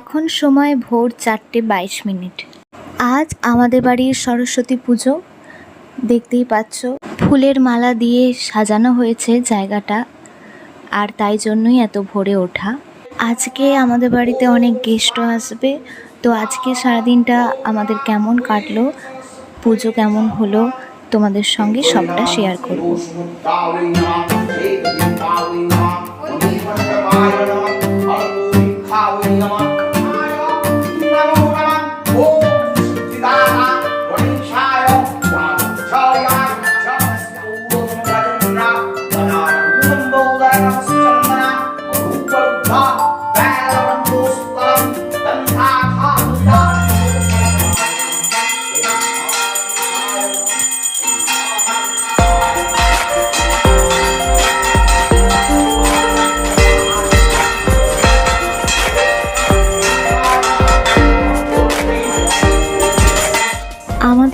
এখন সময় ভোর চারটে বাইশ মিনিট। আজ আমাদের বাড়ির সরস্বতী পুজো। দেখতেই পাচ্ছ, ফুলের মালা দিয়ে সাজানো হয়েছে জায়গাটা, আর তাই জন্যই এত ভোরে ওঠা। আজকে আমাদের বাড়িতে অনেক গেস্টও আসবে, তো আজকে সারাদিনটা আমাদের কেমন কাটলো, পুজো কেমন হলো, তোমাদের সঙ্গে সবটা শেয়ার করব। আমাদের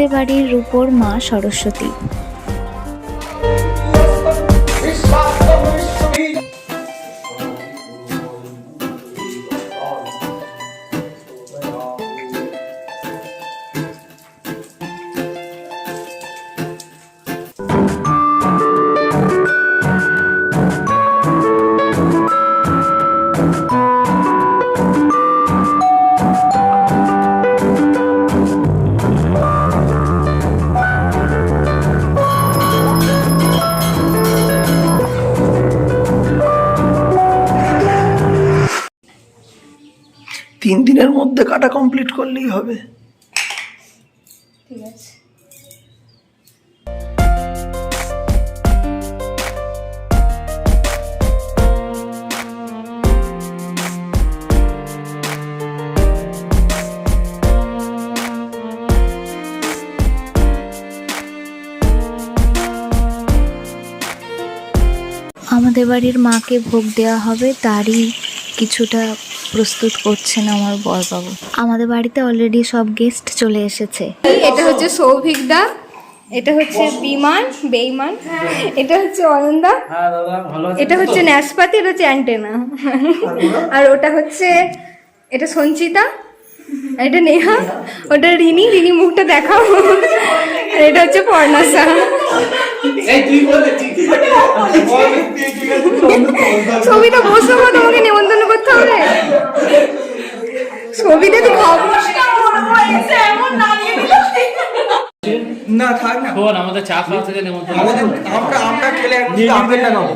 বাড়ির রূপোর মা সরস্বতী। তিন দিনের মধ্যে কাটা কমপ্লিট করলেই হবে। আমাদের বাড়ির মাকে ভোগ দেওয়া হবে তারই কিছুটা প্রস্তুত করছেন আমার বরবাবু। আমাদের বাড়িতে অলরেডি সব গেস্ট চলে এসেছে। এটা হচ্ছে সৌভিক দা এটা হচ্ছে বিমান বেইমান এটা হচ্ছে অনন্দা এটা হচ্ছে ন্যাসপাতি এটা হচ্ছে অ্যান্টেনা। আর ওটা হচ্ছে এটা সঞ্চিতা এটা নেহা ওটা রিনি রিনি মুখটা দেখাও। আর এটা হচ্ছে পর্ণাসা। ছবিটা বসে তোমাকে হবে তুই খাব না থাক না শোন আমাদের চা খাওয়া থেকে নেমন্তন্ন আমাদের আমরা আমরা খেলে একটু আপেলটা খাব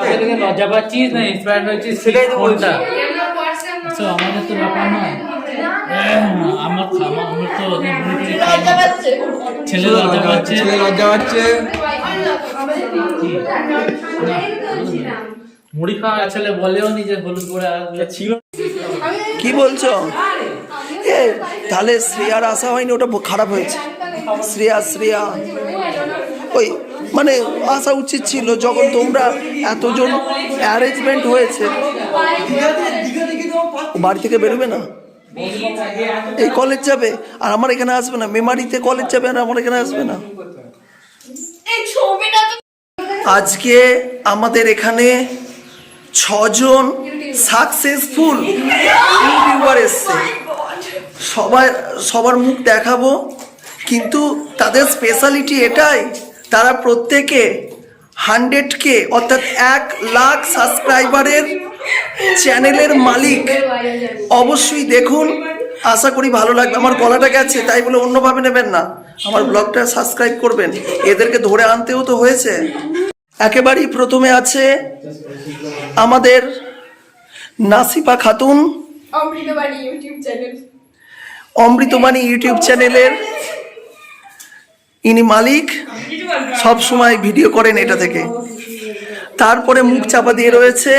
আমাদের থেকে লজ্জা পাচ্ছিস না ইন্সপায়ার হয়েছিস সেটাই তো বলছি। কোনটা So, আমাদের তো ব্যাপার নয় আমার খাওয়া আমার তো খাই না। ছেলে লজ্জা পাচ্ছে ছেলে লজ্জা পাচ্ছে মুড়ি খাওয়া ছেলে বলেও নি যে হলুদ করে ছিল। কি বলছো? এ তাহলে শ্রেয়ার আসা হয়নি ওটা খারাপ হয়েছে। শ্রেয়া শ্রেয়া। ওই মানে আসা উচিত ছিল যখন তোমরা এতজন অ্যারেঞ্জমেন্ট হয়েছে। বাড়ি থেকে বেরোবে না? এই কলেজ যাবে? আর আমার এখানে আসবে না। মেমারিতে কলেজ যাবে আর আমার এখানে আসবে না? আজকে আমাদের এখানে ছজন সাকসেসফুল ইউটিউবার এসছে। সবার সবার মুখ দেখাবো কিন্তু তাদের স্পেশালিটি এটাই তারা প্রত্যেকে হান্ড্রেড কে অর্থাৎ এক লাখ সাবস্ক্রাইবারের চ্যানেলের মালিক। অবশ্যই দেখুন আশা করি ভালো লাগবে। আমার গলাটা গেছে তাই বলে অন্যভাবে নেবেন না। আমার ব্লগটা সাবস্ক্রাইব করবেন। এদেরকে ধরে আনতেও তো হয়েছে। একেবারেই প্রথমে আছে আমাদের Nasifa Khatun Amritabani YouTube channel. Amritabani YouTube চ্যানেলের ইনি মালিক। সব সময় ভিডিও করেন এটা থেকে। তারপরে মুখ চাপা দিয়ে রয়েছে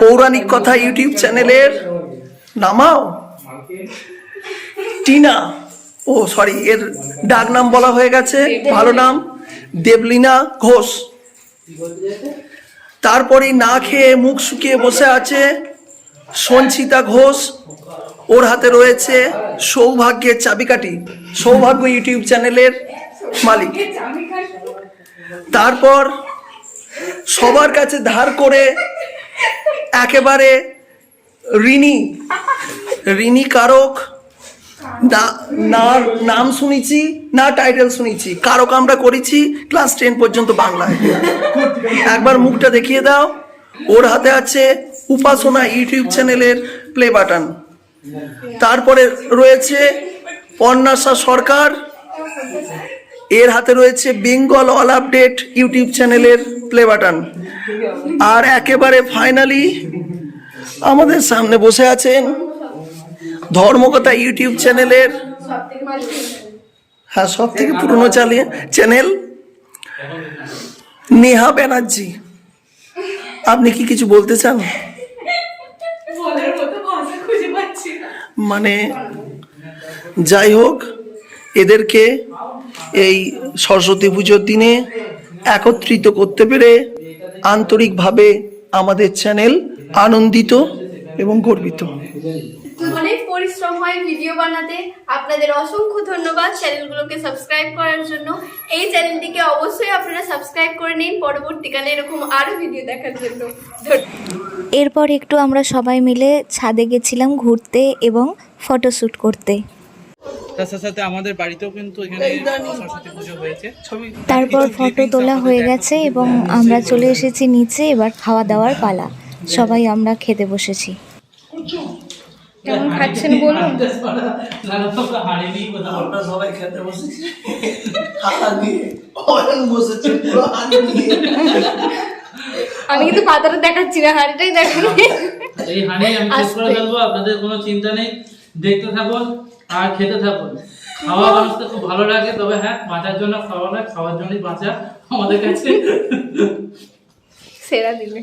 পৌরাণিক কথা ইউটিউব চ্যানেলের নামাও। টিনা। ও সরি এর ডাক নাম বলা হয়ে গেছে। ভালো নাম দেবলীনা ঘোষ। তারপরে না খেয়ে মুখ শুকিয়ে বসে আছে সঞ্চিতা ঘোষ। ওর হাতে রয়েছে সৌভাগ্যের চাবিকাঠি, সৌভাগ্য ইউটিউব চ্যানেলের মালিক। তারপর সবার কাছে ধার করে একেবারে ঋণী ঋণী কারক না না, নাম শুনেছি, না টাইটেল শুনেছি। কারক আমরা করেছি ক্লাস টেন পর্যন্ত বাংলায়। একবার মুখটা দেখিয়ে দাও। ওর হাতে আছে উপাসনা ইউটিউব চ্যানেলের প্লে বাটন তারপরে রয়েছে পর্ণাশা সরকার। এর হাতে রয়েছে বেঙ্গল অল আপডেট ইউটিউব চ্যানেলের প্লে বাটন আর একেবারে ফাইনালি আমাদের সামনে বসে আছেন ধর্মকথা ইউটিউব চ্যানেলের হ্যাঁ সব থেকে পুরনো চালিয়ে চ্যানেল নেহা ব্যানার্জি। আপনি কি কিছু বলতে চান? মানে যাই হোক এদেরকে এই সরস্বতী পুজোর দিনে একত্রিত করতে পেরে আন্তরিকভাবে আমাদের চ্যানেল আনন্দিত এবং গর্বিত। অনেক পরিশ্রম হয় ভিডিও বানাতে। আপনাদের অসংখ্য ধন্যবাদ চ্যানেলগুলোকে সাবস্ক্রাইব করার জন্য। এই চ্যানেলটিকে অবশ্যই আপনারা সাবস্ক্রাইব করে নিন। পরবর্তীকালে এরকম আরও ভিডিও দেখার জন্য। এরপর একটু আমরা সবাই মিলে ছাদে গেছিলাম ঘুরতে এবং ফটোশ্যুট করতে। তার সাথে সাথে আমাদের বাড়িতেও কিন্তু এখানে সরস্বতী পুজো হয়েছে। তারপর ফটো তোলা হয়ে গেছে এবং আমরা চলে এসেছি নিচে এবার খাওয়া দাওয়ার পালা। সবাই আমরা খেতে বসেছি। কেমন খাচ্ছেন বলুন? হাড়ি নিয়ে কোথাও আমরা সবাই খেতে বসেছি। হাতা দিয়ে বসেছে পুরো হাতে নিয়ে। আমি কিন্তু পাতাটা দেখাচ্ছি না হাড়িটাই দেখাই এই হাঁড়ি আমি শেষ করে ফেলব আপনাদের কোনো চিন্তা নেই। দেখতে থাকুন আর খেতে থাকুন। খাওয়া মানুষকে খুব ভালো লাগে তবে হ্যাঁ বাঁচার জন্য খাওয়া না খাওয়ার জন্যই বাঁচা আমাদের কাছে। সেরা দিলে।